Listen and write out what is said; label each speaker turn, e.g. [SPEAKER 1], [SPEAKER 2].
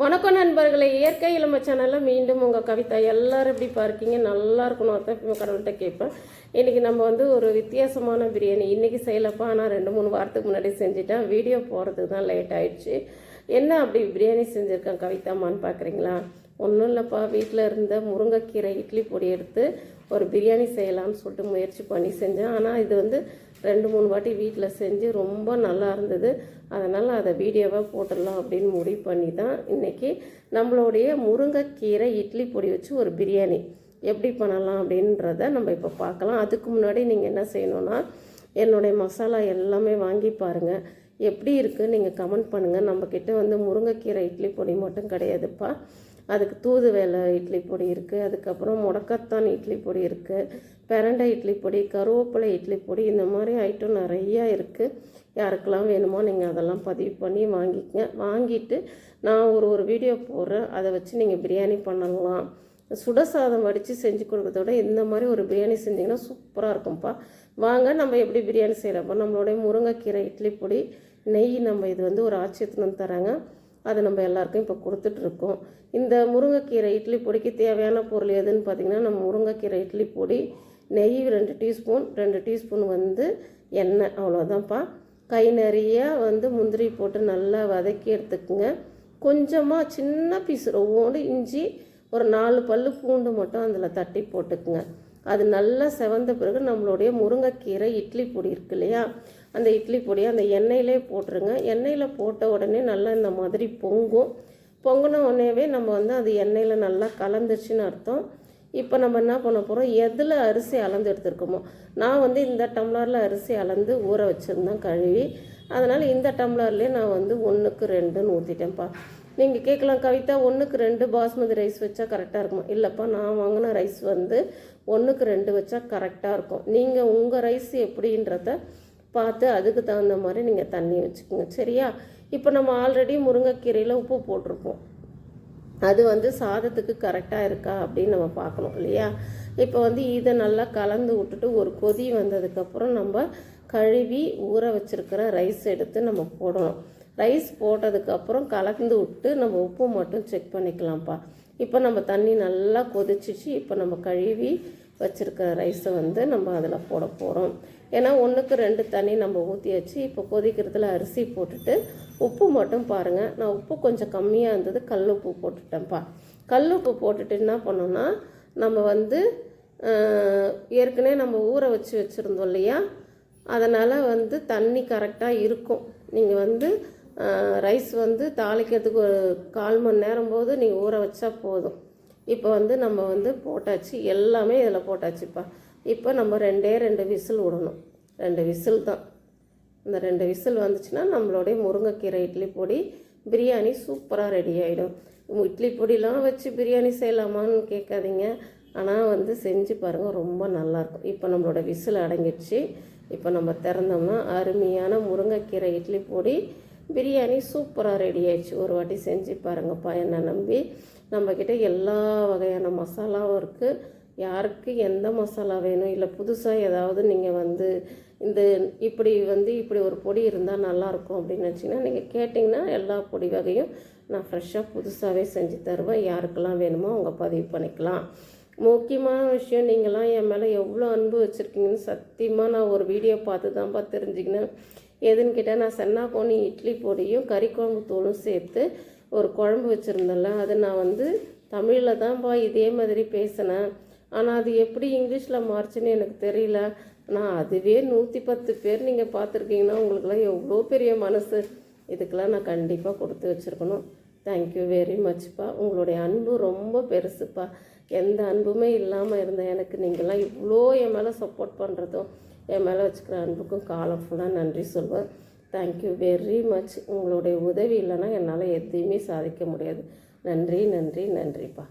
[SPEAKER 1] வணக்கம் நண்பர்களே இயற்கை இளம சேனலில் மீண்டும் உங்கள் கவிதா. எல்லோரும் எப்படி பார்க்கீங்க நல்லா இருக்கணும். அதான் கடவுள்கிட்ட கேட்பேன். இன்றைக்கி நம்ம வந்து ஒரு வித்தியாசமான பிரியாணி. இன்றைக்கி செய்யலப்பா. ஆனால் ரெண்டு மூணு வாரத்துக்கு முன்னாடி செஞ்சுட்டேன். வீடியோ போகிறதுக்கு தான் லேட் ஆயிடுச்சு. என்ன அப்படி பிரியாணி செஞ்சுருக்கேன் கவிதாமான்னு பார்க்குறீங்களா ஒன்றும் இல்லைப்பா. வீட்டில் இருந்த முருங்கைக்கீரை இட்லி பொடி எடுத்து ஒரு பிரியாணி செய்யலாம்னு சொல்லிட்டு முயற்சி பண்ணி செஞ்சேன். ஆனால் இது வந்து ரெண்டு மூணு வாட்டி வீட்டில் செஞ்சு ரொம்ப நல்லா இருந்தது. அதனால் அதை வீடியோவாக போட்டுடலாம் அப்படின்னு முடிவு பண்ணி தான் இன்றைக்கி நம்மளுடைய முருங்கைக்கீரை இட்லி பொடி வச்சு ஒரு பிரியாணி. எப்படி பண்ணலாம் அப்படின்றத நம்ம இப்போ பார்க்கலாம். அதுக்கு முன்னாடி நீங்கள் என்ன செய்யணும்னா என்னுடைய மசாலா எல்லாமே வாங்கி பாருங்கள் எப்படி இருக்குது நீங்கள் கமெண்ட் பண்ணுங்கள் நம்மக்கிட்ட வந்து முருங்கைக்கீரை இட்லி பொடி மட்டும் கிடையாதுப்பா. அதுக்கு தூதுவேலை இட்லி பொடி இருக்குது அதுக்கப்புறம் முடக்கத்தான் இட்லி பொடி இருக்குது பிரண்டை இட்லி பொடி கருவேப்பிலை இட்லி பொடி இந்த மாதிரி ஐட்டம் நிறையா இருக்குது யாருக்கெல்லாம் வேணுமோ நீங்கள் அதெல்லாம் பதிவு பண்ணி வாங்கிக்கங்க. வாங்கிட்டு நான் ஒரு ஒரு வீடியோ போடுறேன். அதை வச்சு நீங்கள் பிரியாணி பண்ணலாம். சுட சாதம் வடித்து செஞ்சு கொடுக்கறத விட இந்த மாதிரி ஒரு பிரியாணி செஞ்சிங்கன்னா சூப்பராக இருக்கும்ப்பா வாங்க நம்ம எப்படி பிரியாணி செய்கிறப்போ நம்மளுடைய முருங்கைக்கீரை இட்லி பொடி நெய் நம்ம இது வந்து ஒரு ஆட்சியத்துன்னு தராங்க. அதை நம்ம எல்லாருக்கும் இப்போ கொடுத்துட்ருக்கோம். இந்த முருங்கைக்கீரை இட்லி பொடிக்கு தேவையான பொருள் எதுன்னு பார்த்திங்கன்னா நம்ம முருங்கைக்கீரை இட்லி பொடி நெய் ரெண்டு டீஸ்பூன் ரெண்டு டீஸ்பூன் வந்து எண்ணெய் அவ்வளோதான்ப்பா கை நிறைய வந்து முந்திரி போட்டு நல்லா வதக்கி எடுத்துக்குங்க. கொஞ்சமாக சின்ன பீஸ் ரொவோண்டு இஞ்சி ஒரு நாலு பல் பூண்டு மட்டும் அதில் தட்டி போட்டுக்குங்க. அது நல்லா செவந்த பிறகு நம்மளுடைய முருங்கைக்கீரை இட்லி பொடி இருக்கு இல்லையா? அந்த இட்லி பொடியை அந்த எண்ணெயிலே போட்டுருங்க. எண்ணெயில் போட்ட உடனே நல்லா இந்த மாதிரி பொங்கும். பொங்கின உடனேவே நம்ம வந்து அது எண்ணெயில் நல்லா கலந்துச்சுன்னு அர்த்தம். இப்போ நம்ம என்ன பண்ண போகிறோம் எதில் அரிசி அளந்து எடுத்துருக்கோமோ? நான் வந்து இந்த டம்ளரில் அரிசி அளந்து ஊற வச்சுருந்தேன் கழுவி. அதனால் இந்த டம்ளர்லேயே நான் வந்து ஒன்றுக்கு ரெண்டுன்னு ஊற்றிட்டேன்ப்பா நீங்கள் கேட்கலாம் கவிதா ஒன்றுக்கு ரெண்டு பாஸ்மதி ரைஸ் வச்சா கரெக்டாக இருக்கும்? இல்லைப்பா நான் வாங்கின ரைஸ் வந்து ஒன்றுக்கு ரெண்டு வச்சா கரெக்டாக இருக்கும். நீங்கள் உங்கள் ரைஸ் எப்படின்றத பார்த்து அதுக்கு தகுந்த மாதிரி நீங்கள் தண்ணி வச்சுக்கோங்க சரியா? இப்போ நம்ம ஆல்ரெடி முருங்கைக்கீரையில் உப்பு போட்டிருப்போம். அது வந்து சாதத்துக்கு கரெக்டாக இருக்கா அப்படின்னு நம்ம பார்க்கணும் இல்லையா? இப்போ வந்து இதை நல்லா கலந்து விட்டுட்டு ஒரு கொதி வந்ததுக்கப்புறம் நம்ம கழுவி ஊற வச்சுருக்கிற ரைஸ் எடுத்து நம்ம போடணும். ரைஸ் போட்டதுக்கப்புறம் கலந்து விட்டு நம்ம உப்பு மட்டும் செக் பண்ணிக்கலாம்ப்பா. இப்போ நம்ம தண்ணி நல்லா கொதிச்சிச்சு. இப்போ நம்ம கழுவி வச்சுருக்கிற ரைஸை வந்து நம்ம அதில் போட போகிறோம் ஏன்னா ஒன்றுக்கு ரெண்டு தண்ணி நம்ம ஊற்றி வச்சு இப்போ கொதிக்கிறதுல அரிசி போட்டுட்டு உப்பு மட்டும் பாருங்கள் நான் உப்பு கொஞ்சம் கம்மியாக இருந்தது. கல் உப்பு போட்டுட்டேன்ப்பா. கல் உப்பு போட்டுட்டு என்ன பண்ணோன்னா நம்ம வந்து ஏற்கனவே நம்ம ஊற வச்சு வச்சுருந்தோம் இல்லையா? அதனால் வந்து தண்ணி கரெக்டாக இருக்கும். நீங்கள் வந்து ரைஸ் வந்து தாளிக்கிறதுக்கு ஒரு கால் மணி நேரம் போது நீங்கள் ஊற வச்சா போதும். இப்போ வந்து நம்ம வந்து போட்டாச்சு. எல்லாமே இதில் போட்டாச்சுப்பா. இப்போ நம்ம ரெண்டே ரெண்டு விசில் விடணும். ரெண்டு விசில் தான். இந்த ரெண்டு விசில் வந்துச்சுன்னா நம்மளுடைய முருங்கைக்கீரை இட்லி பொடி பிரியாணி சூப்பராக ரெடி ஆகிடும் இட்லி பொடிலாம் வச்சு பிரியாணி செய்யலாமான்னு கேட்காதீங்க. ஆனால் வந்து செஞ்சு பாருங்கள் ரொம்ப நல்லாயிருக்கும் இப்போ நம்மளோட விசில் அடங்கிடுச்சு. இப்போ நம்ம திறந்தோம்னா அருமையான முருங்கைக்கீரை இட்லி பொடி பிரியாணி சூப்பராக ரெடி ஆயிடுச்சு. ஒரு வாட்டி செஞ்சு பாருங்கப்பா என்னை நம்பி. நம்மக்கிட்ட எல்லா வகையான மசாலாவும் இருக்குது யாருக்கு எந்த மசாலா வேணும்? இல்லை புதுசாக ஏதாவது நீங்கள் வந்து இந்த இப்படி வந்து இப்படி ஒரு பொடி இருந்தால் நல்லாயிருக்கும் அப்படின்னு நினச்சிங்கன்னா நீங்கள் கேட்டிங்கன்னா எல்லா பொடி வகையும் நான் ஃப்ரெஷ்ஷாக புதுசாகவே செஞ்சு தருவேன். யாருக்கெல்லாம் வேணுமோ அவங்க பதிவு பண்ணிக்கலாம். முக்கியமான விஷயம் நீங்களாம் என் மேலே எவ்வளோ அன்பு வச்சுருக்கீங்கன்னு சத்தியமாக நான் ஒரு வீடியோ பார்த்து தான்ப்பா தெரிஞ்சுக்கினேன். எதுன்னு கேட்டால் நான் சென்னா போனி இட்லி பொடியும் கறி குழம்பு தூளும் சேர்த்து ஒரு குழம்பு வச்சுருந்தேன்ல அது நான் வந்து தமிழில் தான்ப்பா இதே மாதிரி பேசினேன். ஆனால் அது எப்படி இங்கிலீஷில் மாறுச்சுன்னு எனக்கு தெரியல. நான் அதுவே நூற்றி பத்து பேர் நீங்கள் பார்த்துருக்கீங்கன்னா உங்களுக்குலாம் எவ்வளோ பெரிய மனசு. இதுக்கெல்லாம் நான் கண்டிப்பாக கொடுத்து வச்சுருக்கணும். தேங்க்யூ வெரி மச்ப்பா உங்களுடைய அன்பு ரொம்ப பெருசுப்பா. எந்த அன்புமே இல்லாமல் இருந்த எனக்கு நீங்கள்லாம் இவ்வளோ என் மேலே சப்போர்ட் பண்ணுறதும் என் மேலே வச்சுக்கிற அன்புக்கும் காலம் ஃபுல்லாக நன்றி சொல்வேன் தேங்க்யூ வெரி மச் உங்களுடைய உதவி இல்லைன்னா என்னால் எதையுமே சாதிக்க முடியாது. நன்றி நன்றி நன்றிப்பா.